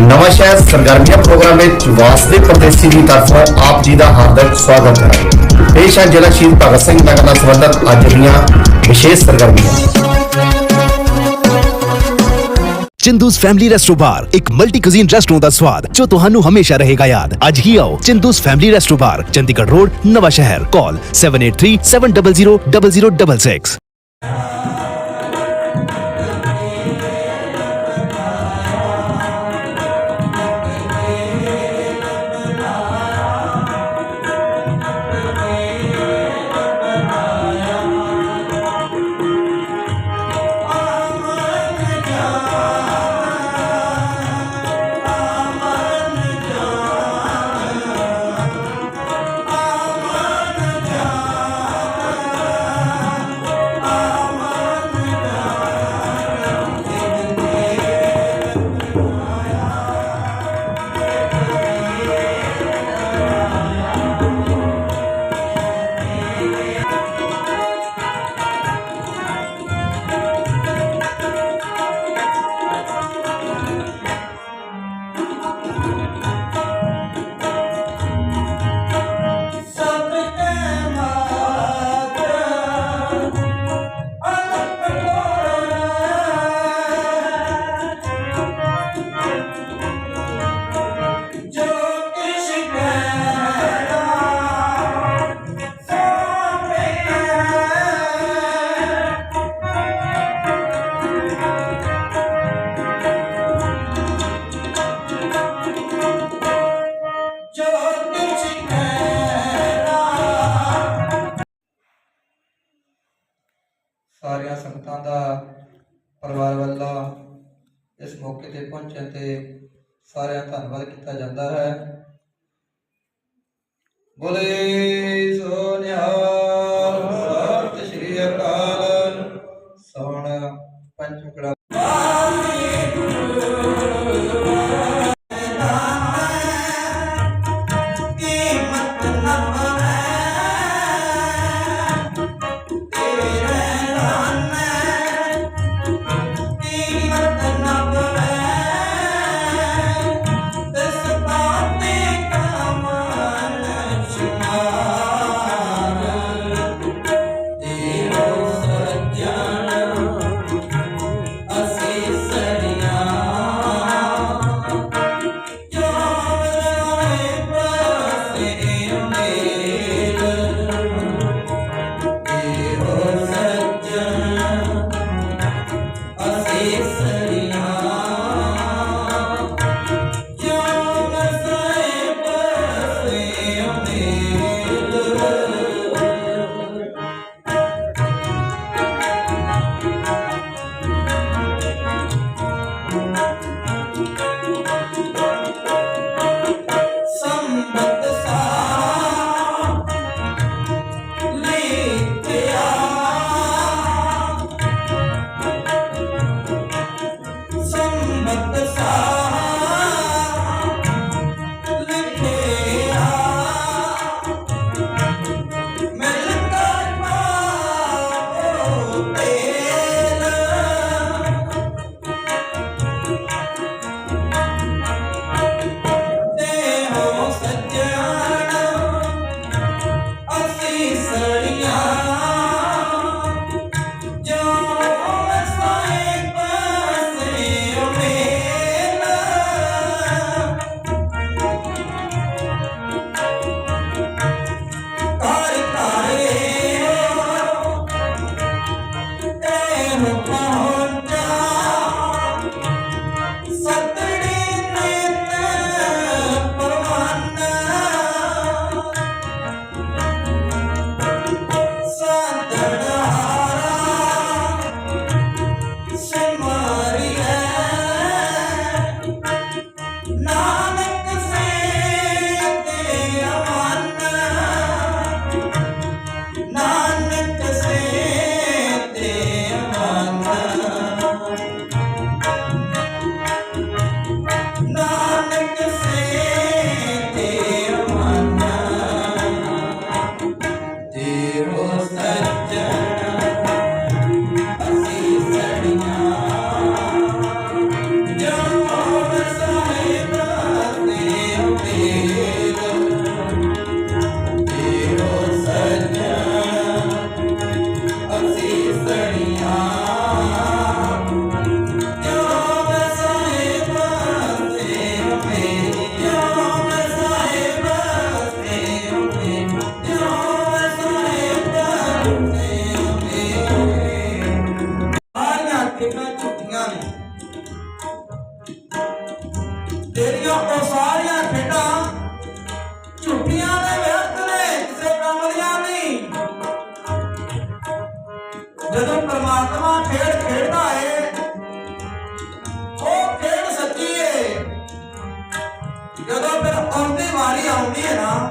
ਨਵਾਂ ਸ਼ਹਿਰ ਸਰਗਰਮੀਆਂ ਪ੍ਰੋਗਰਾਮ ਵਿੱਚ ਵਾਸਦੇ ਪ੍ਰਦੇਸੀ ਦੀ ਤਰਫੋਂ ਆਪ ਜੀ ਦਾ ਹਾਰਦਿਕ ਸਵਾਗਤ ਹੈ ਪੇਸ਼ ਹੈ ਜ਼ਿਲ੍ਹਾ ਸ਼ਹੀਦ ਭਗਤ ਸਿੰਘ ਨਗਰ ਨਾਲ ਸੰਬੰਧਿਤ ਅੱਜ ਦੀਆਂ ਵਿਸ਼ੇਸ਼ ਸਰਗਰਮੀਆਂ ਚਿੰਦੂਸ ਫੈਮਿਲੀ ਰੈਸਟੋ ਬਾਰ ਇੱਕ ਮਲਟੀ ਕੁਜ਼ੀਨ ਰੈਸਟੋਰੈਂਟ ਦਾ ਸਵਾਦ ਜੋ ਤੁਹਾਨੂੰ ਹਮੇਸ਼ਾ ਰਹੇਗਾ ਯਾਦ ਅੱਜ ਹੀ ਆਓ Chindu's family resto bar Chandigarh road Nawan Shahar call 7837000066 పంచ ఇక్కడ Amen. ਜਦੋਂ ਪਰਮਾਤਮਾ ਖੇਡ ਖੇਡਦਾ ਹੈ ਉਹ ਖੇਡ ਸੱਚੀ ਹੈ ਜਦੋਂ ਫਿਰ ਆਉਂਦੀ ਵਾਰੀ ਆਉਂਦੀ ਹੈ ਨਾ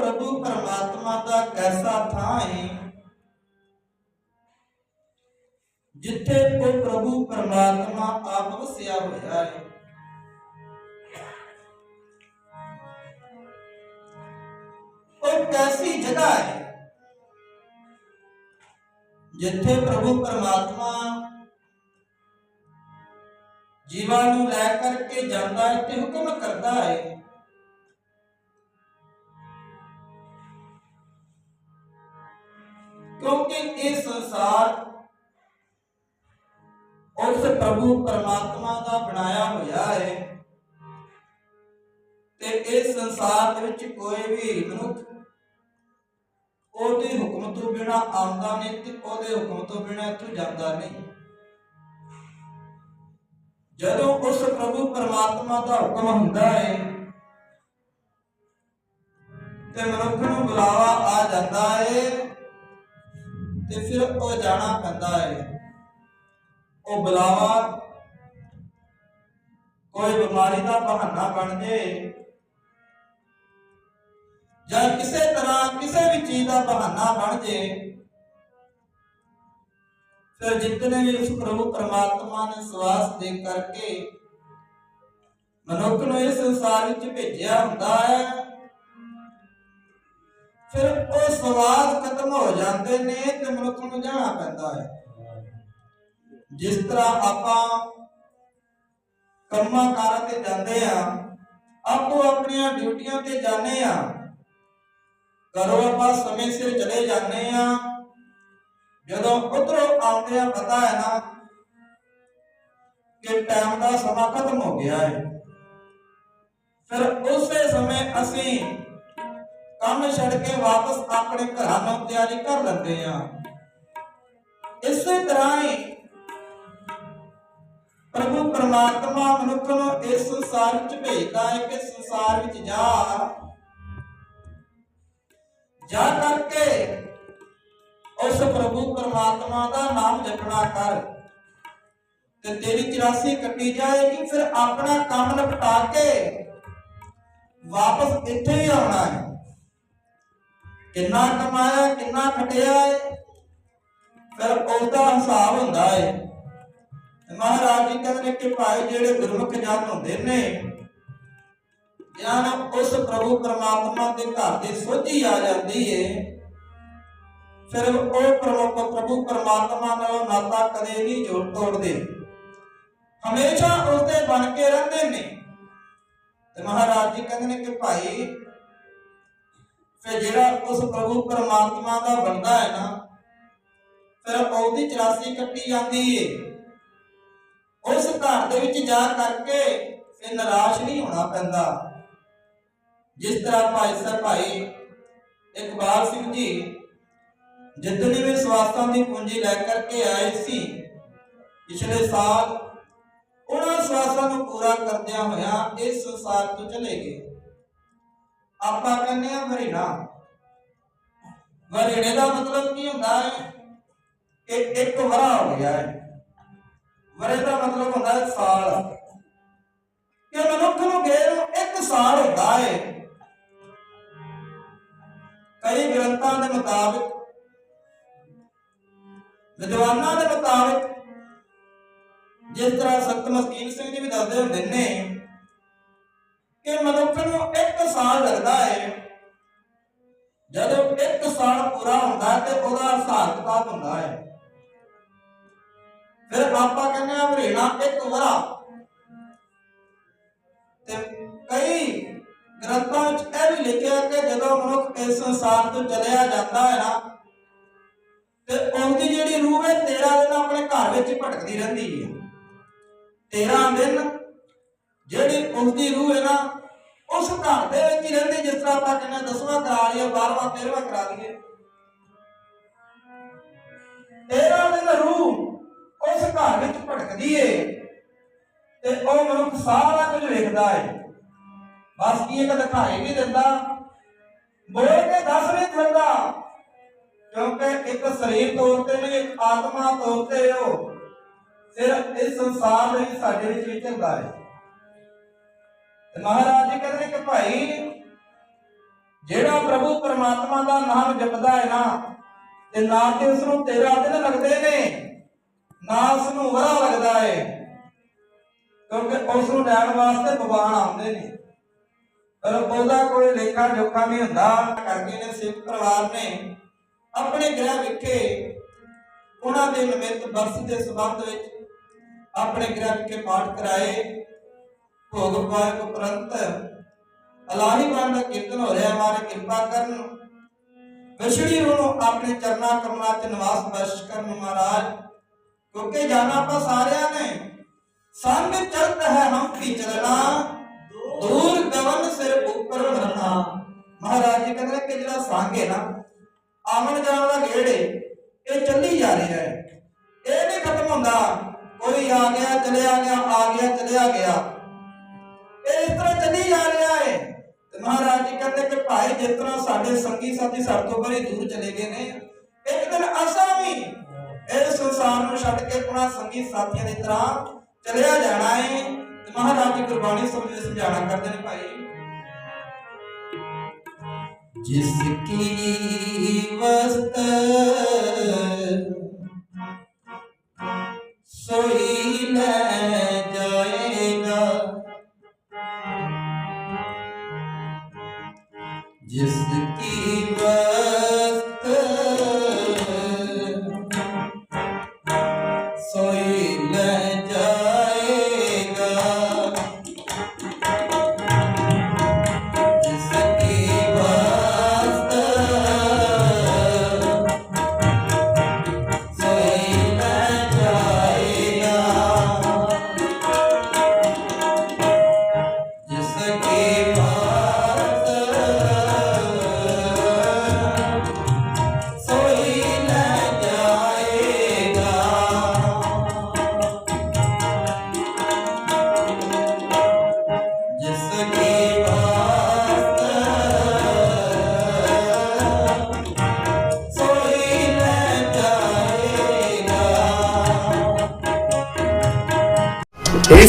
ਪ੍ਰਭੂ ਪਰਮਾਤਮਾ ਦਾ ਕੈਸਾ ਥਾਂ ਹੈ ਜਿੱਥੇ ਉਹ ਪ੍ਰਭੂ ਪਰਮਾਤਮਾ ਆਪ ਵਸਿਆ ਹੋਇਆ ਹੈ ਉਹ ਕੈਸੀ ਜਗ੍ਹਾ ਹੈ ਜਿੱਥੇ ਪ੍ਰਭੂ ਪਰਮਾਤਮਾ ਜੀਵਾਂ ਨੂੰ ਲੈ ਕਰਕੇ ਜਾਂਦਾ ਹੈ ਤੇ ਹੁਕਮ ਕਰਦਾ ਹੈ ਇਹ ਸੰਸਾਰ ਉਸ ਪ੍ਰਭੂ ਪਰਮਾਤਮਾ ਦਾ ਬਣਾਇਆ ਹੋਇਆ ਹੈ ਤੇ ਇਸ ਸੰਸਾਰ ਦੇ ਵਿੱਚ ਕੋਈ ਵੀ ਮਨੁੱਖ ਉਹਦੇ ਹੁਕਮ ਤੋਂ ਬਿਨਾ ਆਉਂਦਾ ਨਹੀਂ ਤੇ ਉਹਦੇ ਹੁਕਮ ਤੋਂ ਬਿਨਾ ਇੱਥੋਂ ਜਾਂਦਾ ਨਹੀਂ। ਜਦੋਂ ਉਸ ਪ੍ਰਭੂ ਪਰਮਾਤਮਾ ਦਾ ਹੁਕਮ ਹੁੰਦਾ ਹੈ ਤੇ ਮਨੁੱਖ ਨੂੰ ਬੁਲਾਵਾ ਆ ਜਾਂਦਾ ਹੈ ਤੇ ਫਿਰ ਉਹ ਜਾਣਾ ਪੈਂਦਾ ਹੈ ਉਹ ਬੁਲਾਵਾ, ਕੋਈ ਬਿਮਾਰੀ ਦਾ ਬਹਾਨਾ ਬਣ ਜੇ ਜਾਂ ਕਿਸੇ ਤਰ੍ਹਾਂ ਕਿਸੇ ਵੀ ਚੀਜ਼ ਦਾ ਬਹਾਨਾ ਬਣ ਜੇ, ਫਿਰ ਜਿਤਨੇ ਵੀ ਉਸ ਪ੍ਰਭੂ ਪਰਮਾਤਮਾ ਨੇ ਸਵਾਸ ਦੇ ਕਰਕੇ ਮਨੁੱਖ ਨੂੰ ਇਸ ਸੰਸਾਰ ਵਿੱਚ ਭੇਜਿਆ ਹੁੰਦਾ ਹੈ। ਫਿਰ ਉਹ ਸਵਾਦ ਖਤਮ ਹੋ ਜਾਂਦੇ ਨੇ ਤੇ ਮਨੁੱਖ ਨੂੰ ਜਾਣਾ ਪੈਂਦਾ ਹੈ। ਜਿਸ ਤਰ੍ਹਾਂ ਆਪਾਂ ਕੰਮਾਂ ਕਾਰਾਂ ਤੇ ਜਾਂਦੇ ਆ ਆਪੋ ਆਪਣੀਆਂ ਡਿਊਟੀਆਂ ਤੇ ਜਾਂਦੇ ਆ ਘਰੋਂ ਆਪਾਂ ਸਮੇਂ ਸਿਰ ਚਲੇ ਜਾਂਦੇ ਆ ਜਦੋਂ ਉਧਰੋਂ ਆਉਂਦੇ ਆ ਪਤਾ ਹੈ ਨਾ ਕਿ ਟਾਈਮ ਦਾ ਸਮਾਂ ਖਤਮ ਹੋ ਗਿਆ ਹੈ। ਫਿਰ ਉਸੇ ਸਮੇਂ ਅਸੀਂ ਕੰਮ ਛੱਡ ਕੇ ਵਾਪਸ ਆਪਣੇ ਘਰਾਂ ਨੂੰ ਤਿਆਰੀ ਕਰ ਲੈਂਦੇ ਆ ਇਸੇ ਤਰ੍ਹਾਂ ਹੀ ਪ੍ਰਭੂ ਪਰਮਾਤਮਾ ਮਨੁੱਖ ਨੂੰ ਇਸ ਸੰਸਾਰ ਵਿੱਚ ਭੇਜਦਾ ਹੈ ਕਿ ਸੰਸਾਰ ਵਿੱਚ ਜਾ ਜਾ ਕਰਕੇ ਉਸ ਪ੍ਰਭੂ ਪਰਮਾਤਮਾ ਦਾ ਨਾਮ ਜਪਣਾ ਕਰ ਤੇ ਤੇਰੀ 84 ਕੱਟੀ ਜਾਏਗੀ, ਫਿਰ ਆਪਣਾ ਕੰਮ ਨਿਪਟਾ ਕੇ ਵਾਪਸ ਇੱਥੇ ਹੀ ਆਉਣਾ ਹੈ। ਕਿੰਨਾ ਕਮਾਇਆ, ਕਿੰਨਾ ਖਟਿਆ ਹੈ ਫਿਰ ਉਹਦਾ ਹਿਸਾਬ ਹੁੰਦਾ ਹੈ ਮਹਾਰਾਜ ਜੀ ਕਹਿੰਦੇ ਨੇ ਕਿ ਭਾਈ ਜਿਹੜੇ ਗੁਰਮੁਖ ਜਨ ਹੁੰਦੇ ਨੇ ਜਾਂ ਉਸ ਪ੍ਰਭੂ ਪਰਮਾਤਮਾ ਦੇ ਘਰ ਦੇ ਸੋਝੀ ਆ ਜਾਂਦੀ ਏ। ਫਿਰ ਉਹ ਪ੍ਰਭੂ ਪ੍ਰਭੂ ਪਰਮਾਤਮਾ ਨਾਲ ਨਾਤਾ ਕਦੇ ਨਹੀਂ ਜੋੜ ਤੋੜਦੇ। ਹਮੇਸ਼ਾ ਉਸਦੇ ਬਣ ਕੇ ਰਹਿੰਦੇ ਨੇ। ਤੇ ਮਹਾਰਾਜ ਜੀ ਕਹਿੰਦੇ ਨੇ ਕਿ ਭਾਈ ਫਿਰ ਜਿਹੜਾ ਉਸ ਪ੍ਰਭੂ ਪਰਮਾਤਮਾ ਦਾ ਬੰਦਾ ਹੈ ਨਾ, ਫਿਰ ਉਹਦੀ 84 ਕੱਟੀ ਜਾਂਦੀ ਏ। ਉਸ ਘਰ ਦੇ ਵਿੱਚ ਜਾ ਕਰਕੇ ਫਿਰ ਨਿਰਾਸ਼ ਨਹੀਂ ਹੋਣਾ ਪੈਂਦਾ। ਜਿਸ ਤਰ੍ਹਾਂ ਭਾਈ ਸਾਹਿਬ ਭਾਈ ਇਕਬਾਲ ਸਿੰਘ ਜੀ ਜਿੱਦਣੀ ਵੀ ਸਵਾਸਾਂ ਦੀ ਪੂੰਜੀ ਲੈ ਕਰਕੇ ਆਏ ਸੀ, ਪਿਛਲੇ ਸਾਲ ਉਹਨਾਂ ਸਵਾਸਾਂ ਨੂੰ ਪੂਰਾ ਕਰਦਿਆਂ ਹੋਇਆ ਇਸ ਸੰਸਾਰ ਤੋਂ ਚਲੇ ਗਏ। ਆਪਾਂ ਕਹਿੰਦੇ ਆ ਮਰੀਨਾ ਮਰੀਨੇ ਦਾ ਮਤਲਬ ਕੀ ਹੁੰਦਾ ਹੈ ਕਿ ਇੱਕ ਵਰਾ ਹੋ ਗਿਆ ਹੈ। ਵਰੇ ਦਾ ਮਤਲਬ ਹੁੰਦਾ ਹੈ ਸਾਲ। ਕਿ ਮਨੁੱਖ ਨੂੰ ਗਏ ਨੂੰ ਇੱਕ ਸਾਲ ਹੁੰਦਾ ਹੈ। ਕਈ ਗ੍ਰੰਥਾਂ ਦੇ ਮੁਤਾਬਕ, ਵਿਦਵਾਨਾਂ ਦੇ ਮੁਤਾਬਕ, ਜਿਸ ਤਰ੍ਹਾਂ ਸੰਤ ਮਸਕੀਨ ਸਿੰਘ ਜੀ ਵੀ ਦੱਸਦੇ ਹੁੰਦੇ ਨੇ ਕਿ ਮਨੁੱਖ ਨੂੰ ਇੱਕ ਸਾਲ ਲੱਗਦਾ ਹੈ ਜਦੋਂ ਇੱਕ ਸਾਲ ਪੂਰਾ ਹੁੰਦਾ ਤੇ ਉਹਦਾ ਹਿਸਾਬ ਕਿਤਾਬ ਹੁੰਦਾ ਹੈ ਫਿਰ ਆਪਾਂ ਕਹਿੰਦੇ ਆ ਵਰੇਣਾ ਇੱਕ ਵਰਾ ਤੇ ਕਈ ਗ੍ਰੰਥਾਂ ਵਿੱਚ ਇਹ ਵੀ ਲਿਖਿਆ ਕਿ ਜਦੋਂ ਮਨੁੱਖ ਇਸ ਸੰਸਾਰ ਤੋਂ ਚਲਿਆ ਜਾਂਦਾ ਹੈ ਨਾ, ਤੇ ਉਹਦੀ ਜਿਹੜੀ ਰੂਹ ਹੈ 13 ਦਿਨ ਆਪਣੇ ਘਰ ਵਿੱਚ ਭਟਕਦੀ ਰਹਿੰਦੀ ਹੈ। 13 ਦਿਨ ਜਿਹੜੀ ਉਹਦੀ ਰੂਹ ਹੈ ਨਾ ਉਸ ਘਰ ਦੇ ਵਿੱਚ ਹੀ ਰਹਿੰਦੇ, ਜਿਸ ਤਰ੍ਹਾਂ ਆਪਾਂ ਕਹਿੰਦੇ ਦਸਵਾਂ ਕਰਾ ਲਈਏ 12ਵਾਂ 13ਵਾਂ ਕਰਾ ਲਈਏ 13 ਦਿਨ ਰੂਹ ਉਸ ਘਰ ਵਿੱਚ ਭਟਕਦੀ ਏ ਤੇ ਉਹ ਮਨੁੱਖ ਸਾਰਾ ਕੁਝ ਵੇਖਦਾ ਏ। ਬਸ ਕੀ ਇੱਕ ਦਿਖਾਈ ਨਹੀਂ ਦਿੰਦਾ। ਬੋਲ ਕੇ ਦੱਸ ਨਹੀਂ ਸਕਦਾ ਕਿਉਂਕਿ ਇੱਕ ਸਰੀਰ ਤੌਰ ਤੇ ਨਹੀਂ, ਇੱਕ ਆਤਮਾ ਤੌਰ ਤੇ ਉਹ। ਸਿਰਫ ਇਸ ਸੰਸਾਰ ਦੇ ਸਾਡੇ ਵਿੱਚ ਵਿਚਰਦਾ ਏ। ਤੇ ਮਹਾਰਾਜ ਜੀ ਕਹਿੰਦੇ ਨੇ ਕਿ ਭਾਈ, ਜਿਹੜਾ ਪ੍ਰਭੂ ਪਰਮਾਤਮਾ ਦਾ ਨਾਮ ਜਪਦਾ ਹੈ ਨਾ, ਤੇ ਨਾ ਤੇ ਉਸ ਨੂੰ 13 ਦਿਨ ਲੱਗਦੇ ਨੇ, ਨਾ ਉਸ ਨੂੰ ਵਰਾ ਲੱਗਦਾ ਹੈ ਕਿਉਂਕਿ ਉਸ ਨੂੰ ਲੈਣ ਵਾਸਤੇ ਭਗਵਾਨ ਆਉਂਦੇ ਨੇ। ਪਰ ਉਹਦਾ ਕੋਈ ਲੇਖਾ ਜੋਖਾ ਨਹੀਂ ਹੁੰਦਾ, ਕਰਕੇ ਨੇ ਸਿੱਖ ਪਰਿਵਾਰ ਨੇ ਆਪਣੇ ਗ੍ਰਹਿ ਵਿਖੇ ਉਹਨਾਂ ਦੇ ਨਿਮਿਤ ਬਰਸ ਦੇ ਸੰਬੰਧ ਵਿੱਚ ਆਪਣੇ ਗ੍ਰਹਿ ਵਿਖੇ ਪਾਠ ਕਰਾਏ। ਭੋਗ ਪਾਏ ਉਪਰੰਤ। ਅਲਾਹੀ ਬਾਣ ਦਾ ਕੀਰਤਨ ਹੋ ਰਿਹਾ ਮਾਰੇ ਕਿਰਪਾ ਕਰਨ। ਵਿਛੜੀ ਨੂੰ ਆਪਣੇ ਚਰਨਾਂ ਕਮਲਾਂ 'ਚ ਨਿਵਾਸ ਬਖਸ਼ ਕਰਨ ਮਹਾਰਾਜ। ਕਿਉਂਕਿ ਜਾਣਾ ਆਪਾਂ ਸਾਰਿਆਂ ਨੇ। ਸੰਗ ਚਲਤ ਹੈ ਹਮ ਵੀ ਚੱਲਣਾ। ਦੂਰ ਗਵਨ ਸਿਰ ਉੱਪਰ ਮਰਨਾ। ਮਹਾਰਾਜ ਜੀ ਕਹਿੰਦੇ ਨੇ ਕਿ ਜਿਹੜਾ ਸੰਗ ਹੈ ਨਾ, ਆਮਣ ਜਾਣ ਦਾ ਗੇੜ ਹੈ, ਇਹ ਚੱਲੀ ਜਾ ਰਿਹਾ ਹੈ। ਇਹ ਨਹੀਂ ਖਤਮ ਹੁੰਦਾ। ਕੋਈ ਆ ਗਿਆ, ਚਲਿਆ ਗਿਆ, ਆ ਗਿਆ, ਚਲਿਆ ਗਿਆ। ਮਹਾਰਾਜ ਜੀ ਕਹਿੰਦੇ ਕਿ ਭਾਈ ਜਿਸ ਤਰ੍ਹਾਂ ਸਾਡੇ ਸੰਗੀ ਸਾਥੀ ਸਾਡੇ ਤੋਂ ਬੜੀ ਦੂਰ ਚਲੇ ਗਏ ਨੇ, ਇੱਕ ਦਿਨ ਅਸਾਂ ਵੀ ਇਹ ਸੰਸਾਰ ਨੂੰ ਛੱਡ ਕੇ ਆਪਣਾ ਸੰਗੀ ਸਾਥੀਆਂ ਦੀ ਤਰ੍ਹਾਂ ਚਲਿਆ ਜਾਣਾ ਹੈ ਤੇ ਮਹਾਰਾਜ ਜੀ ਗੁਰਬਾਣੀ ਸਮਝ ਸਮਝਾਣਾ ਕਰਦੇ ਨੇ ਭਾਈ ਜਿਸਕੀ ਵਸਤ ਸੋਈ Redeemer.